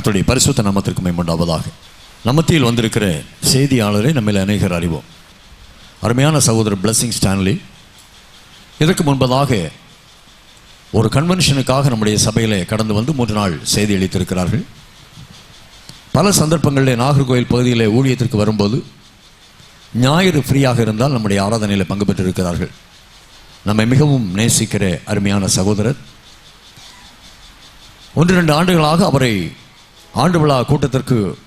கர்த்தருடைய பரிசுத்த நாமத்திற்கு மேம்பண்டாவதாக நமத்தியில் வந்திருக்கிற செய்தியாளரை நம்மில் அநேகர் அறிவோம். அருமையான சகோதரர் பிளஸ்ஸிங் ஸ்டான்லி இதற்கு முன்பதாக ஒரு கன்வென்ஷனுக்காக நம்முடைய சபையில் கடந்து வந்து மூன்று நாள் செய்தி அளித்திருக்கிறார்கள். பல சந்தர்ப்பங்களில் நாகர்கோவில் பகுதியில் ஊழியத்திற்கு வரும்போது ஞாயிறு ஃப்ரீயாக இருந்தால் நம்முடைய ஆராதனையில் பங்கு பெற்றிருக்கிறார்கள். நம்மை மிகவும் நேசிக்கிற அருமையான சகோதரர். ஒன்று ரெண்டு ஆண்டுகளாக அவரை ஆண்டு விழா கூட்டத்திற்கு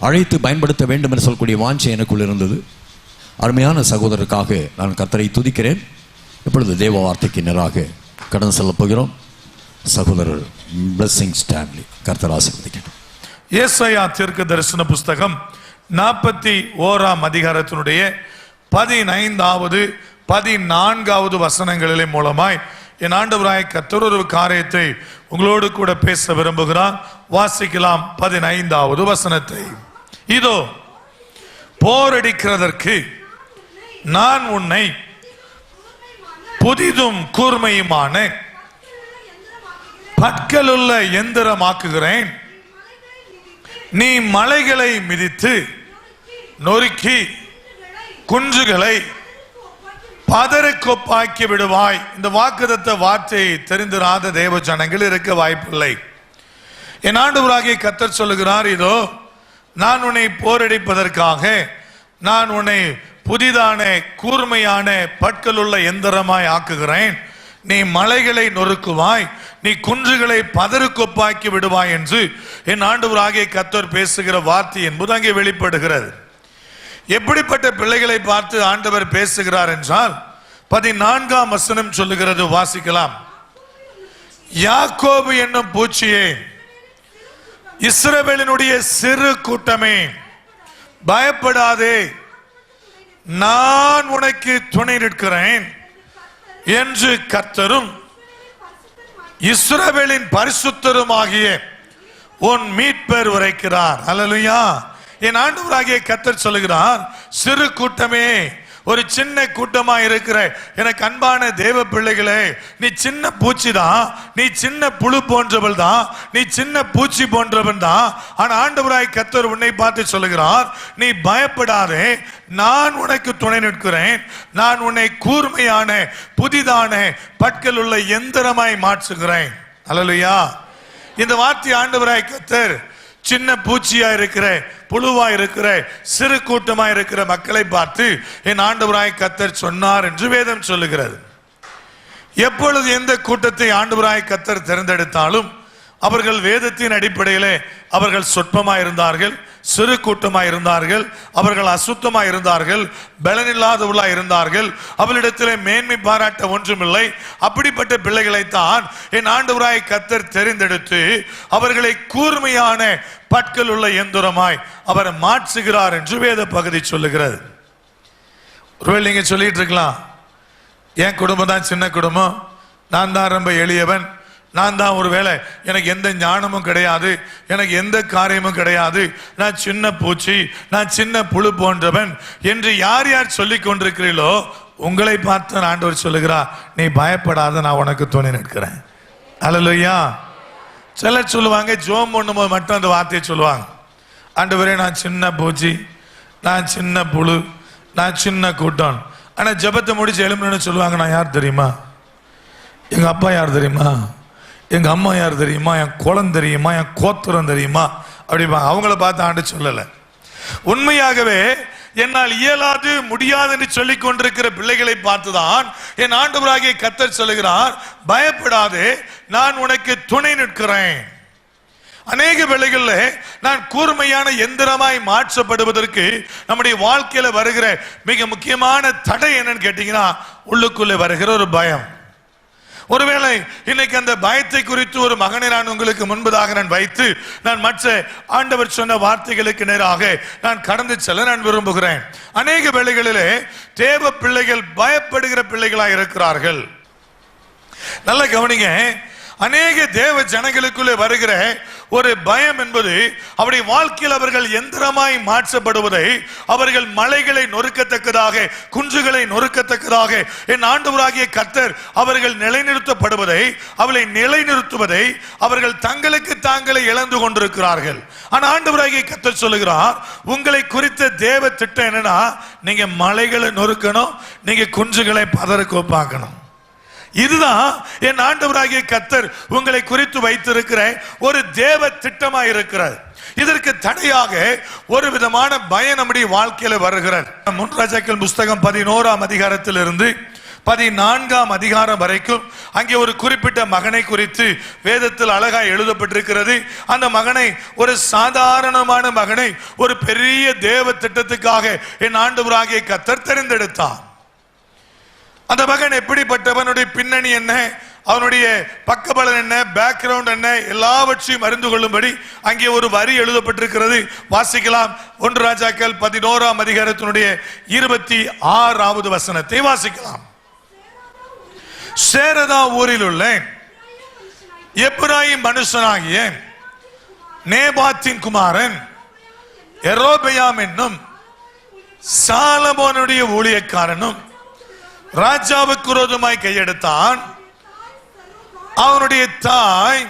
அழைத்து பயன்படுத்த வேண்டும் என்று சொல்லக்கூடிய வாஞ்சை எனக்குள் இருந்தது. அருமையான சகோதரருக்காக நான் கர்த்தரை துதிக்கிறேன். இப்பொழுது தேவ வார்த்தைக்கு நேராக கடந்து செல்லப் போகிறோம். சகோதரர் பிளஸ்ஸிங் ஸ்டான்லி கர்த்தர் ஆசீர்வதிக்கட்டும். ஏசாயா தீர்க்க தரிசன புஸ்தகம் நாற்பத்தி ஓராம் அதிகாரத்தினுடைய பதினைந்தாவது பதினான்காவது வசனங்களிலே மூலமாய் என் ஆண்டவராய் கத்தர் ஒரு காரியத்தை உங்களோடு கூட பேச விரும்புகிறார். வாசிக்கலாம் பதினைந்தாவது வசனத்தை. இதோ போரடிக்கிறதற்கு நான் உன்னை புதிதும் கூர்மையுமான பற்களுள்ள எந்திரமாக்குகிறேன். நீ மலைகளை மிதித்து நொறுக்கி குன்றுகளை பதறுக்கொப்பாக்கி விடுவாய். இந்த வாக்குதத்த வார்த்தை தெரிந்திராத தேவ ஜனங்கள் இருக்க வாய்ப்பில்லை. என் ஆண்டவராகிய கத்தர் சொல்லுகிறார் இதோ நான் உன்னை போரடிப்பதற்காக நான் உன்னை புதிதான கூர்மையான பற்களுள்ள எந்திரமாய் ஆக்குகிறேன். நீ மலைகளை நொறுக்குவாய் நீ குன்றுகளை பதறுக்கொப்பாக்கி விடுவாய் என்று என் ஆண்டவராகிய கத்தர் பேசுகிற வார்த்தை என்பது அங்கே வெளிப்படுகிறது. எப்படிப்பட்ட பிள்ளைகளை பார்த்து ஆண்டவர் பேசுகிறார் என்றால் பதினான்காம் வசனம் சொல்லுகிறது வாசிக்கலாம். யாக்கோபு என்னும் பூச்சியே இஸ்ரவேலினுடைய சிறு கூட்டமே பயப்படாதே நான் உனக்கு துணை நிற்கிறேன் என்று கர்த்தரும் இஸ்ரவேலின் பரிசுத்தருமாகிய உன் மீட்பர் உரைக்கிறார். அல்லலுயா என் ஆண்டவராகிய கத்தர் சொல்லுகிறார் சிறு கூட்டமே ஒரு சின்ன கூட்டமா இருக்கிற எனக்கு அன்பான தேவ பிள்ளைகளே நீ சின்ன பூச்சி தான் நீ சின்ன புழு போன்றவள் தான் நீ சின்ன பூச்சி போன்றவன் தான் ஆனா ஆண்டவராய் கத்தர் உன்னை பார்த்து சொல்லுகிறார் நீ பயப்படாதே நான் உனக்கு துணை நிற்கிறேன். நான் உன்னை கூர்மையான புதிதான பற்கள் உள்ள எந்திரமாய் மாற்றுகிறேன். அல்லலையா இந்த வார்த்தை ஆண்டவராய் கத்தர் சின்ன பூச்சியா இருக்கிற புழுவா இருக்கிற சிறு கூட்டமா இருக்கிற மக்களை பார்த்து என் ஆண்டவராய் கத்தர் சொன்னார் என்று வேதம் சொல்லுகிறது. எப்பொழுது எந்த கூட்டத்தை ஆண்டவராய் கத்தர் தேர்ந்தெடுத்தாலும் அவர்கள் வேதத்தின் அடிப்படையிலே அவர்கள் சொற்பமாக இருந்தார்கள் சிறு கூட்டமாக இருந்தார்கள் அவர்கள் அசுத்தமாக இருந்தார்கள் பலனில்லாதவர்களா இருந்தார்கள். அவளிடத்திலே மேன்மை பாராட்ட ஒன்றுமில்லை. அப்படிப்பட்ட பிள்ளைகளைத்தான் என் ஆண்டவராய் கத்தர் தெரிந்தெடுத்து அவர்களை கூர்மையான பற்கள் உள்ள எந்திரமாய் அவர் மாற்றுகிறார் என்று வேத பகுதி சொல்லுகிறது. ஒருவேளை நீங்க சொல்லிட்டு இருக்கலாம். என் குடும்பம் தான் சின்ன குடும்பம். நான் தான் ரொம்ப எளியவன். நான் தான் ஒரு வேலை. எனக்கு எந்த ஞானமும் கிடையாது. எனக்கு எந்த காரியமும் கிடையாது. நான் சின்ன பூச்சி நான் சின்ன புழு போன்றவன் என்று யார் யார் சொல்லிக் கொண்டிருக்கிறீர்களோ உங்களை பார்த்து ஆண்டவர் சொல்லுகிறார் நீ பயப்படாத நான் உனக்கு துணை நிற்கிறேன். அலலுயா சிலர் சொல்லுவாங்க ஜோம் பண்ணும்போது மட்டும் அந்த வார்த்தையை சொல்லுவாங்க. ஆண்டவரே நான் சின்ன பூச்சி நான் சின்ன புழு நான் சின்ன கூட்டம். ஆனால் ஜெபத்தை முடிச்சு எலும்புன்னு சொல்லுவாங்க நான் யார் தெரியுமா? எங்கள் அப்பா யார் தெரியுமா? எங்க அம்மா யார் தெரியுமா? என் குளம் தெரியுமா? என் கோத்திரம் தெரியுமா? அப்படிமா அவங்கள பார்த்து ஆண்டு சொல்லலை. உண்மையாகவே என்னால் இயலாது முடியாது என்று சொல்லிக் கொண்டிருக்கிற பிள்ளைகளை பார்த்துதான் என் ஆண்டவராகிய கத்தர் சொல்லுகிறார் பயப்படாது நான் உனக்கு துணை நிற்கிறேன். அநேக வேளைகளில் நான் கூர்மையான எந்திரமாய் மாற்றப்படுவதற்கு நம்முடைய வாழ்க்கையில வருகிற மிக முக்கியமான தடை என்னன்னு கேட்டீங்கன்னா உள்ளுக்குள்ளே வருகிற ஒரு பயம். ஒருவேளை இன்னைக்கு அந்த பயத்தை குறித்து ஒரு மகனை நான் உங்களுக்கு முன்பதாக நான் வைத்து நான் மற்ற ஆண்டவர் சொன்ன வார்த்தைகளுக்கு நேராக நான் கடந்து செல்ல நான் விரும்புகிறேன். அநேக வேளைகளிலே தேவ பிள்ளைகள் பயப்படுகிற பிள்ளைகளாக இருக்கிறார்கள். நல்ல கவனிங்க. அநேக தேவ ஜனங்களுக்குள்ளே வருகிற ஒரு பயம் என்பது அவருடைய வாழ்க்கையில் அவர்கள் எந்திரமாய் மாற்றப்படுவதை அவர்கள் மலைகளை நொறுக்கத்தக்கதாக குன்றுகளை நொறுக்கத்தக்கதாக என் ஆண்டவராகிய கத்தர் அவர்கள் நிலைநிறுத்தப்படுவதை அவளை நிலைநிறுத்துவதை அவர்கள் தங்களுக்கு தாங்களே இழந்து கொண்டிருக்கிறார்கள். ஆனால் ஆண்டவராகிய கத்தர் சொல்லுகிறார் உங்களை குறித்த தேவ திட்டம் என்னன்னா நீங்க மலைகளை நொறுக்கணும் நீங்க குன்றுகளை பதறக்க பார்க்கணும் இதுதான் என் ஆண்டவராகிய கத்தர் உங்களை குறித்து வைத்திருக்கிற ஒரு தேவ திட்டமா இருக்கிறார் இதற்கு தடையாக ஒரு விதமான பயம் நம்முடைய வாழ்க்கையில வருகிறார் முன்ராஜாக்கள் புஸ்தகம் பதினோராம் அதிகாரத்திலிருந்து பதினான்காம் அதிகாரம் வரைக்கும் அங்கே ஒரு குறிப்பிட்ட மகனை குறித்து வேதத்தில் அழகாய் எழுதப்பட்டிருக்கிறது. அந்த மகனை ஒரு சாதாரணமான மகனை ஒரு பெரிய தேவ திட்டத்துக்காக என் ஆண்டவராகிய கத்தர் தெரிந்தெடுத்தான் அந்த மகன் எப்படிப்பட்டவனுடைய பின்னணி என்ன? அவனுடைய பக்கபலன் என்ன? பேக்ரவுண்ட் என்ன? எல்லாவற்றையும் அறிந்து கொள்ளும்படி அங்கே ஒரு வரி எழுதப்பட்டிருக்கிறது. வாசிக்கலாம். ஒன்று ராஜாக்கள் பதினோராம் அதிகாரத்தினுடைய இருபத்தி ஆறாவது வசனத்தை வாசிக்கலாம். சேரதா ஊரில் உள்ள எப்ராயிம் மனுஷனாகிய நேபாத்தின் குமாரன் எரோபியாம் என்னும் சாலமோனுடைய ஊழியக்காரனும் ராஜாவுக்கு விரோதமாய் கையெடுத்தான். அவனுடைய தாய்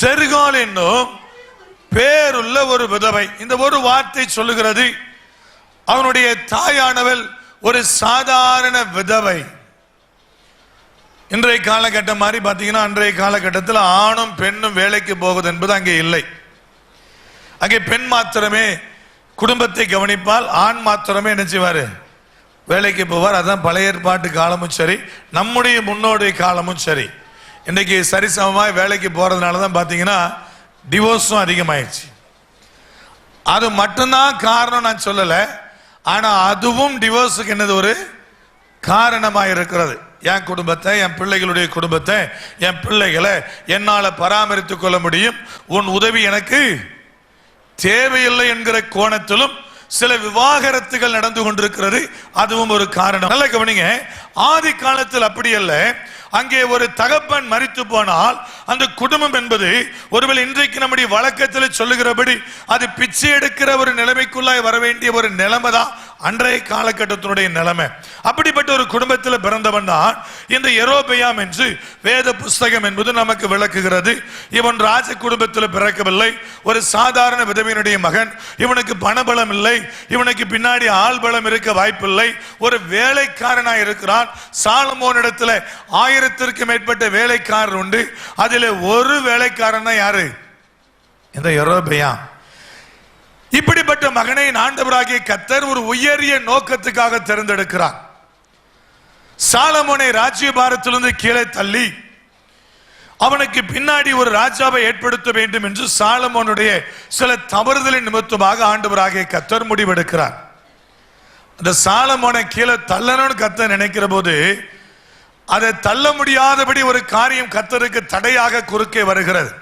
செருகால் என்னும் பேருள்ள ஒரு விதவை. இந்த ஒரு வார்த்தை சொல்லுகிறது அவனுடைய தாயானவள் ஒரு சாதாரண விதவை. இன்றைய காலகட்டம் மாதிரி பார்த்தீங்கன்னா அன்றைய காலகட்டத்தில் ஆணும் பெண்ணும் வேலைக்கு போவது என்பது அங்கே இல்லை. அங்கே பெண் மாத்திரமே குடும்பத்தை கவனிப்பால் ஆண் மாத்திரமே என்ன செய்வாரு? வேலைக்கு போவார். அதான் பழைய ஏற்பாட்டு காலமும் சரி நம்முடைய முன்னோடைய காலமும் சரி. இன்னைக்கு சரிசமமாக வேலைக்கு போறதுனால தான் பார்த்தீங்கன்னா டிவோர்ஸும் அதிகமாயிடுச்சு அது மட்டும்தான் காரணம் நான் சொல்லலை. ஆனால் அதுவும் டிவோர்ஸுக்கு என்னது ஒரு காரணமாக இருக்கிறது. என் குடும்பத்தை என் பிள்ளைகளுடைய குடும்பத்தை என் பிள்ளைகளை என்னால் பராமரித்துக் கொள்ள முடியும். உன் உதவி எனக்கு தேவையில்லை என்கிற கோணத்திலும் சில விவாகரத்துகள் நடந்து கொண்டிருக்கிறது. அதுவும் ஒரு காரணம். நல்ல கவனிங்க. ஆதி காலத்தில் அப்படி அல்ல. அங்கே ஒரு தகப்பன் மறித்து போனால் அந்த குடும்பம் என்பது ஒருவேளை இன்றைக்கு நம்முடைய வழக்கத்தில் சொல்லுகிறபடி அது பிச்சை எடுக்கிற ஒரு நிலைமைக்குள்ளாய் வர வேண்டிய ஒரு நிலைமை தான் அன்றைய காலகட்டத்தினுடைய நிலைமை. அப்படிப்பட்ட ஒரு குடும்பத்தில் பிறந்தவன் தான் இந்த எரோபியாம் என்று வேத புஸ்தகம் என்பது நமக்கு விளக்குகிறது. இவன் ராஜ குடும்பத்தில் பிறக்கவில்லை. ஒரு சாதாரண விதவியினுடைய மகன். இவனுக்கு பணபலம் இல்லை. இவனுக்கு பின்னாடி ஆள் பலம் இருக்க வாய்ப்பில்லை. ஒரு வேலைக்காரனாக இருக்கிறான். சாலமோனிடத்துல ஆயிரத்திற்கு மேற்பட்ட வேலைக்காரர் உண்டு. அதில் ஒரு வேலைக்காரன் தான் யாரு? இந்த எரோபியாம் இப்படிப்பட்ட மகனை ஆண்டவராகிய கத்தர் ஒரு உயரிய நோக்கத்துக்காக தேர்ந்தெடுக்கிறார். சாலமோனை ராஜ்யபாரத்திலிருந்து கீழே தள்ளி அவனுக்கு பின்னாடி ஒரு ராஜாவை ஏற்படுத்த வேண்டும் என்று சாலமோனுடைய சில தவறுதலின் நிமித்தமாக ஆண்டவராகிய கத்தர் முடிவெடுக்கிறார். அந்த சாலமோனை கீழே தள்ளணும்னு கத்த நினைக்கிற போது அதை தள்ள முடியாதபடி ஒரு காரியம் கத்தருக்கு தடையாக குறுக்கே வருகிறது.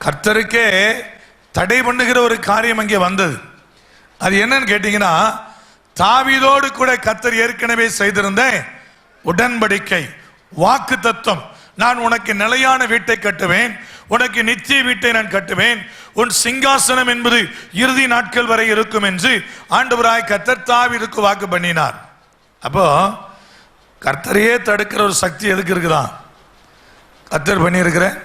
கர்த்தருக்கே தடை பண்ணுகிற ஒரு காரியம் அங்கே வந்தது. அது என்னன்னு கேட்டீங்கன்னா தாவிதோடு கூட கர்த்தர் ஏற்கனவே செய்திருந்த உடன்படிக்கை வாக்கு தத்துவம். நான் உனக்கு நிலையான வீட்டை கட்டுவேன் உனக்கு நித்திய வீட்டை நான் கட்டுவேன் உன் சிங்காசனம் என்பது இறுதி நாட்கள் வரை இருக்கும் என்று ஆண்டவராய் கர்த்தர் தாவிதுக்கு வாக்கு பண்ணினார். அப்போ கர்த்தரையே தடுக்கிற ஒரு சக்தி எதுக்கு இருக்குதான்? கத்தர் பண்ணியிருக்கிறேன்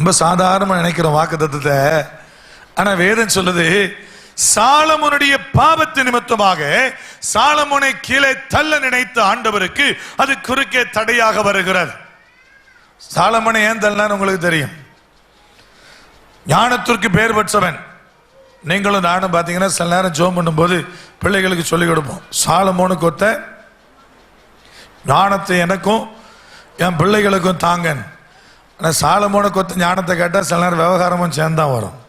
ரொம்ப சாதாரணமா நினைக்கிறோம் வாக்கு தத்துவத்தை ஆனா வேதம் சொல்லுது சாலமோனுடைய பாவத்து நிமித்தமாக சாலமோனை கீழே தள்ள நினைத்த ஆண்டவருக்கு அது குறுக்கே தடையாக வருகிறது. சாலமோனை ஏன் தள்ளினார் உங்களுக்கு தெரியும். ஞானத்திற்கு பேர் பெற்றவன். நீங்களும் நானும் பார்த்தீங்கன்னா சில நேரம் ஜோம் பண்ணும்போது பிள்ளைகளுக்கு சொல்லிக் கொடுப்போம். சாலமோனுக்கு ஒத்த ஞானத்தை எனக்கும் என் பிள்ளைகளுக்கும் தாங்கன் ஆனால் சாலமோன கொத்த ஞானத்தை கேட்டால் சில நேரம் விவகாரமும் சேர்ந்தான் வரும்.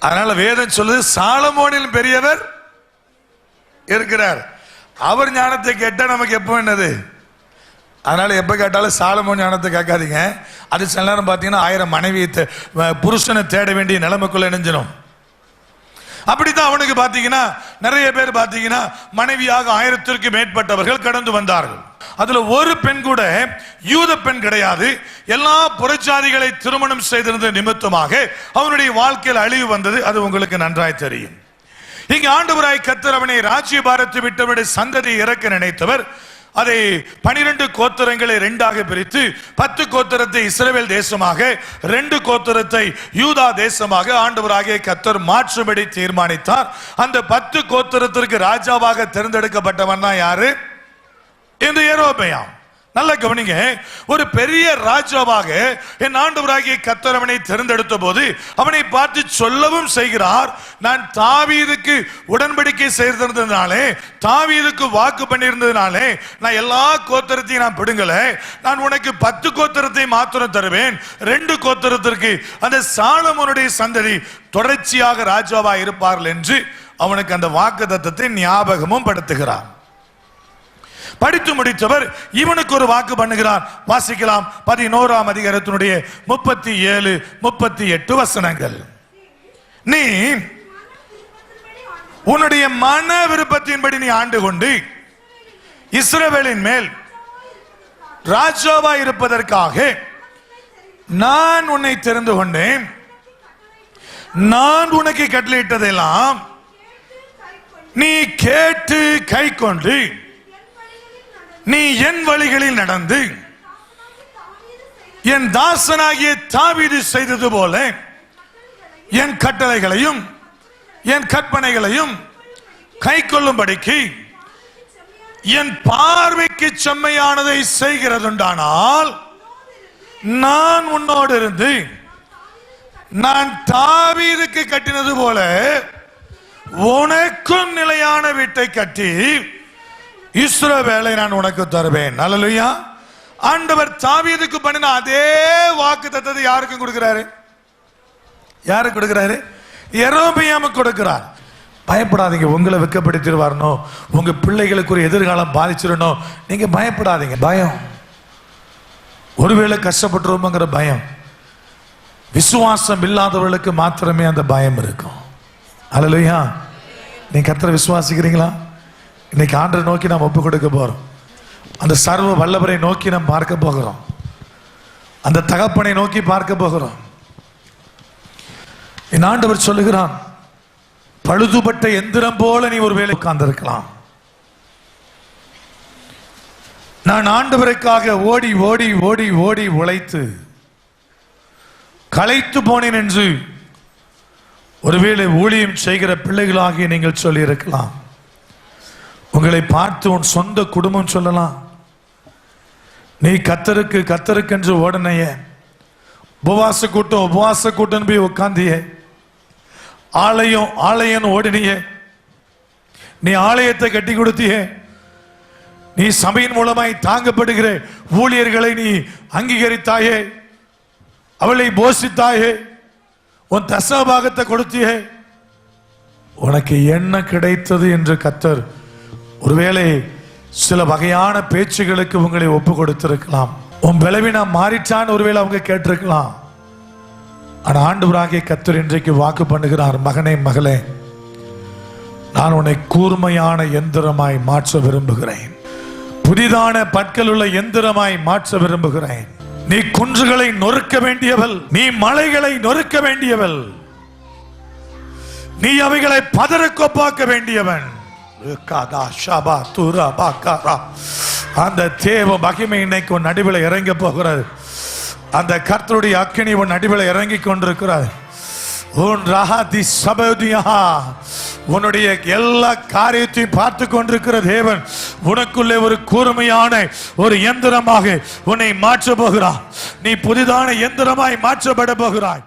அதனால வேதம் சொல்லுது சாலமோனில் பெரியவர் இருக்கிறார். அவர் ஞானத்தை கேட்டால் நமக்கு எப்போ என்னது? அதனால எப்போ கேட்டாலும் சாலமோன் ஞானத்தை கேட்காதீங்க. அது சில நேரம் பார்த்தீங்கன்னா ஆயிரம் மனைவி தே- புருஷனை தேட வேண்டிய நிலைமைக்குள்ள இணைஞ்சிடும் அப்படித்தான் அவனுக்கு பார்த்தீங்கன்னா நிறைய பேர் பார்த்தீங்கன்னா மனைவியாக ஆயிரத்திற்கு மேற்பட்டவர்கள் கடந்து வந்தார்கள். அதுல ஒரு பெண் கூட யூத பெண் கிடையாது. எல்லா புறஜாதிகளை திருமணம் செய்திருந்த நிமித்தமாக அவனுடைய வாழ்க்கையில் அழிவு வந்தது. அது உங்களுக்கு நன்றாய் தெரியும். இங்கு ஆண்டவராய் கத்தர் அவனை ராஜ்யபாரத்தை விட்டவருடைய சந்ததி இறக்க நினைத்தவர். அதை பனிரெண்டு கோத்திரங்களை ரெண்டாக பிரித்து பத்து கோத்திரத்தை இஸ்ரேல் தேசமாக ரெண்டு கோத்திரத்தை யூதா தேசமாக ஆண்டவராகிய கத்தர் மாற்றும்படி தீர்மானித்தார். அந்த பத்து கோத்திரத்திற்கு ராஜாவாக தேர்ந்தெடுக்கப்பட்டவன் தான் யாரு? இந்த ஏரோபயாம். நல்ல கவனிங்க. ஒரு பெரிய ராஜாவாக என் ஆண்டவராகிய கத்தர் அவனை தேர்ந்தெடுத்த போது அவனை பார்த்து சொல்லவும் செய்கிறார் நான் தாவீதுக்கு உடன்படிக்கை செய்திருந்ததுனாலே தாவீதுக்கு வாக்கு பண்ணியிருந்ததுனாலே நான் எல்லா கோத்திரத்தையும் நான் பிடுங்கல. நான் உனக்கு பத்து கோத்திரத்தை மாத்திரம் தருவேன். ரெண்டு கோத்திரத்திற்கு அந்த சாலமோனுடைய சந்ததி தொடர்ச்சியாக ராஜாவாக இருப்பார்கள் என்று அவனுக்கு அந்த வாக்கு தத்துவத்தை ஞாபகமும் படுத்துகிறார் படித்து முடித்தவர் இவனுக்கு ஒரு வாக்கு பண்ணுகிறார் வாசிக்கலாம். பதினோராம் அதிகாரத்தினுடைய முப்பத்தி ஏழு முப்பத்தி எட்டு வசனங்கள். நீ உன்னுடைய மன விருப்பத்தின்படி நீ ஆண்டு கொண்டு இஸ்ரவேலின் மேல் ராஜாவா இருப்பதற்காக நான் உன்னை தெரிந்து கொண்டேன். நான் உனக்கு கட்டளையிட்டதெல்லாம் நீ கேட்டு கை கொண்டு நீ என் வழிகளில் நடந்து என் தாசனாகிய தாவீது செய்தது போல என் கட்டளைகளையும் என் கற்பனைகளையும் கை கொள்ளும்படிக்கு என் பார்வைக்கு செம்மையானதை செய்கிறதுண்டானால் நான் உன்னோடு இருந்து நான் தாவீதுக்கு கட்டினது போல உனக்கும் நிலையான வீட்டை கட்டி இஸ்ரவேலை நான் உனக்கு தருவேன். நல்லலையா ஆண்டவர் தாவியதுக்கு பண்ணின அதே வாக்கு தத்தத்தை யாருக்கும் கொடுக்கிறாரு? யாருக்கு கொடுக்கிறாரு? எரோபியாமுக்கு கொடுக்கிறார். பயப்படாதீங்க உங்களை வெக்கப்படுத்திடுவாரனோ உங்க பிள்ளைகளுக்கு ஒரு எதிர்காலம் பாதிச்சிடணும் நீங்க பயப்படாதீங்க பயம். ஒருவேளை கஷ்டப்பட்டுருவோங்கிற பயம். விசுவாசம் இல்லாதவர்களுக்கு மாத்திரமே அந்த பயம் இருக்கும். அல்லையா நீ கத்திர விசுவாசிக்கிறீங்களா? இன்னைக்கு ஆண்டை நோக்கி நாம் ஒப்பு கொடுக்க போறோம். அந்த சர்வ வல்லவரை நோக்கி நாம் பார்க்க போகிறோம். அந்த தகப்பனை நோக்கி பார்க்க போகிறோம். என் ஆண்டவர் சொல்லுகிறான் பழுதுபட்ட எந்திரம் போல நீ ஒரு வேலை உட்கார்ந்திருக்கலாம். நான் ஆண்டவருக்காக ஓடி ஓடி ஓடி ஓடி உழைத்து களைத்து போனேன் என்று ஒருவேளை ஊழியம் செய்கிற பிள்ளைகளாகிய நீங்கள் சொல்லியிருக்கலாம். உங்களை பார்த்து உன் சொந்த குடும்பம் சொல்லலாம். நீ கத்தருக்கு கத்தருக்கென்று ஓடனையே. உபவாச கூட்டம் உபவாச கூட்டம் போய் உட்காந்தியே ஆலயம் ஆலயம் ஓடினியே. நீ ஆலயத்தை கட்டி கொடுத்தியே. நீ சபையின் மூலமாய் தாங்கப்படுகிற ஊழியர்களை நீ அங்கீகரித்தாயே. அவளை போஷித்தாயே. உன் தசபாகத்தை கொடுத்தியே. உனக்கு என்ன கிடைத்தது என்று கத்தர் ஒருவேளை சில வகையான பேச்சுகளுக்கு உங்களை ஒப்பு கொடுத்திருக்கலாம். உன் பலவீனம் மாறிச்சான்னு ஒருவேளை அவங்க கேட்டிருக்கலாம். ஆனா ஆண்டவராகிய கத்தர் இன்றைக்கு வாக்கு பண்ணுகிறார் மகனே மகளே நான் உன்னை கூர்மையான எந்திரமாய் மாற்ற விரும்புகிறேன். புதிதான பற்கள் உள்ள எந்திரமாய் மாற்ற விரும்புகிறேன். நீ குன்றுகளை நொறுக்க வேண்டியவள் நீ மலைகளை நொறுக்க வேண்டியவள். நீ அவைகளை பதறக்கொப்பாக்க வேண்டியவன். காதா, ஷபா, அந்த தேவ மகிமை இன்னைக்கு உன் நடுவில் இறங்க போகிறாரு அந்த கர்த்தருடைய அக்கினி உன் நடுவில் இறங்கி கொண்டிருக்கிறார் உன் ரஹாதி சபதியா உன்னுடைய எல்லா காரியத்தையும் பார்த்து கொண்டிருக்கிற தேவன் உனக்குள்ளே ஒரு கூர்மையான ஒரு இயந்திரமாக உன்னை மாற்ற போகிறார் நீ புதிதான இயந்திரமாய் மாற்றப்பட போகிறாய்